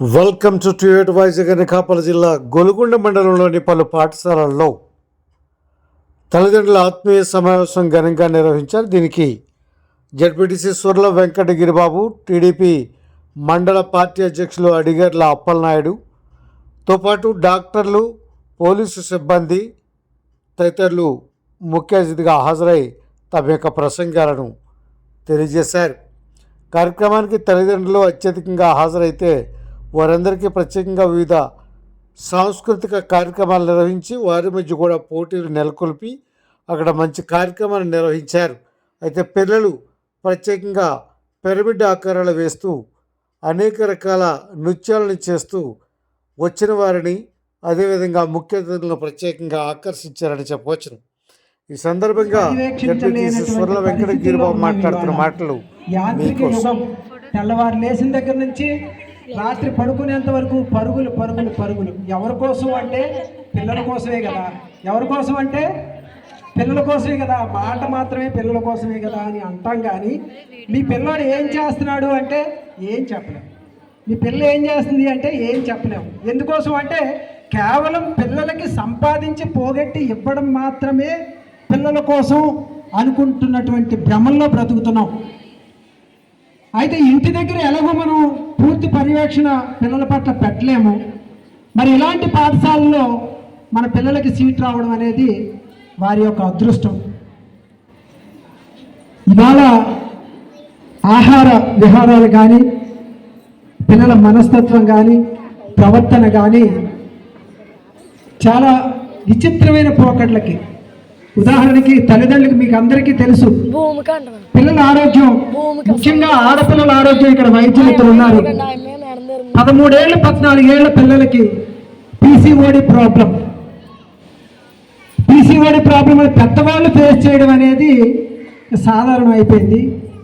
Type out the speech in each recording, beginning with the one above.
Welcome to ట్యూట్ వైజాగ్ అనకాపల్లి జిల్లా గొలుగుండ మండలంలోని పలు పాఠశాలల్లో తల్లిదండ్రుల ఆత్మీయ సమావేశం ఘనంగా నిర్వహించారు. దీనికి Z P T C Surla Venkata Giribabu T D P మండల పార్టీ అధ్యక్షులు అడిగర్ల అప్పలనాయుడుతో పాటు డాక్టర్లు పోలీసు సిబ్బంది తదితరులు ముఖ్య అతిథిగా హాజరై తమ యొక్క ప్రసంగాలను తెలియజేశారు. కార్యక్రమానికి తల్లిదండ్రులు అత్యధికంగా హాజరైతే వారందరికీ ప్రత్యేకంగా వివిధ సాంస్కృతిక కార్యక్రమాలు నిర్వహించి వారి మధ్య కూడా పోటీలు నెలకొల్పి అక్కడ మంచి కార్యక్రమాలు నిర్వహించారు. అయితే పిల్లలు ప్రత్యేకంగా పిరమిడ్ ఆకారాలు వేస్తూ అనేక రకాల నృత్యాలను చేస్తూ వచ్చిన వారిని అదేవిధంగా ముఖ్య అతిథులను ప్రత్యేకంగా ఆకర్షించారని చెప్పవచ్చును. ఈ సందర్భంగా జడ్పీటీసీ స్వర్ల వెంకట గిరిబాబు మాట్లాడుతున్న మాటలు తెల్లవారు లేచిన దగ్గర నుంచి రాత్రి పడుకునేంత వరకు పరుగులు పరుగులు పరుగులు. ఎవరి కోసం అంటే పిల్లల కోసమే కదా. ఎవరి కోసం అంటే పిల్లల కోసమే కదా. మాట మాత్రమే పిల్లల కోసమే కదా అని అంటాం కానీ మీ పిల్లాడు ఏం చేస్తున్నాడు అంటే ఏం చెప్పలేం. మీ పిల్ల ఏం చేస్తుంది అంటే ఏం చెప్పలేము ఎందుకోసం అంటే కేవలం పిల్లలకి సంపాదించి పోగొట్టి ఇవ్వడం మాత్రమే పిల్లల కోసం అనుకుంటున్నటువంటి భ్రమంలో బ్రతుకుతున్నాం. అయితే ఇంటి దగ్గర ఎలాగో మనం పూర్తి పర్యవేక్షణ పిల్లల పట్ల పెట్టలేము. మరి ఇలాంటి పాఠశాలలో మన పిల్లలకి సీట్ రావడం అనేది వారి యొక్క అదృష్టం. ఇవాళ ఆహార విహారాలు కానీ పిల్లల మనస్తత్వం కానీ ప్రవర్తన కానీ చాలా విచిత్రమైన పోకట్లకి ఉదాహరణకి తల్లిదండ్రులకు మీకు అందరికీ తెలుసు. పిల్లల ఆరోగ్యం. ముఖ్యంగా ఆడపిల్లల ఆరోగ్యం ఇక్కడ వైద్యులు ఉన్నారు. పదమూడేళ్ళ పద్నాలుగేళ్ళ పిల్లలకి P C O D problem P C O D problem పెద్దవాళ్ళు ఫేస్ చేయడం అనేది సాధారణం అయిపోయింది.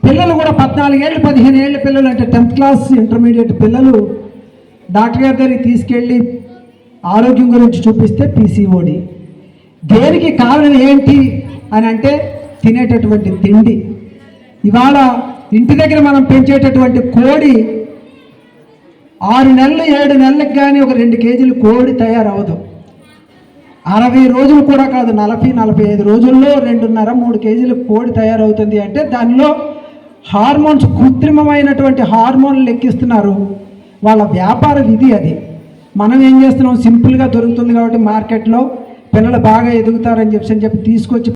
పిల్లలు కూడా పద్నాలుగేళ్ళు పదిహేను ఏళ్ళ పిల్లలు అంటే టెన్త్ క్లాస్ ఇంటర్మీడియట్ పిల్లలు డాక్టర్ గారి దగ్గరికి తీసుకెళ్ళి ఆరోగ్యం గురించి చూపిస్తే పీసీఓడి దేనికి కారణం ఏంటి అని అంటే తినేటటువంటి తిండి. ఇవాళ ఇంటి దగ్గర మనం పెంచేటటువంటి కోడి ఆరు నెలలు ఏడు నెలలకు కానీ ఒక రెండు కేజీలు కోడి తయారవదు అరవై రోజులు కూడా కాదు నలభై నలభై ఐదు రోజుల్లో రెండున్నర మూడు కేజీలు కోడి తయారవుతుంది అంటే దానిలో హార్మోన్స్ కృత్రిమమైనటువంటి హార్మోన్లు లెక్కిస్తున్నారు. వాళ్ళ వ్యాపార విధి అది. మనం ఏం చేస్తున్నాం? సింపుల్గా దొరుకుతుంది కాబట్టి మార్కెట్లో పిల్లలు బాగా ఎదుగుతారని చెప్పి అని చెప్పి తీసుకొచ్చి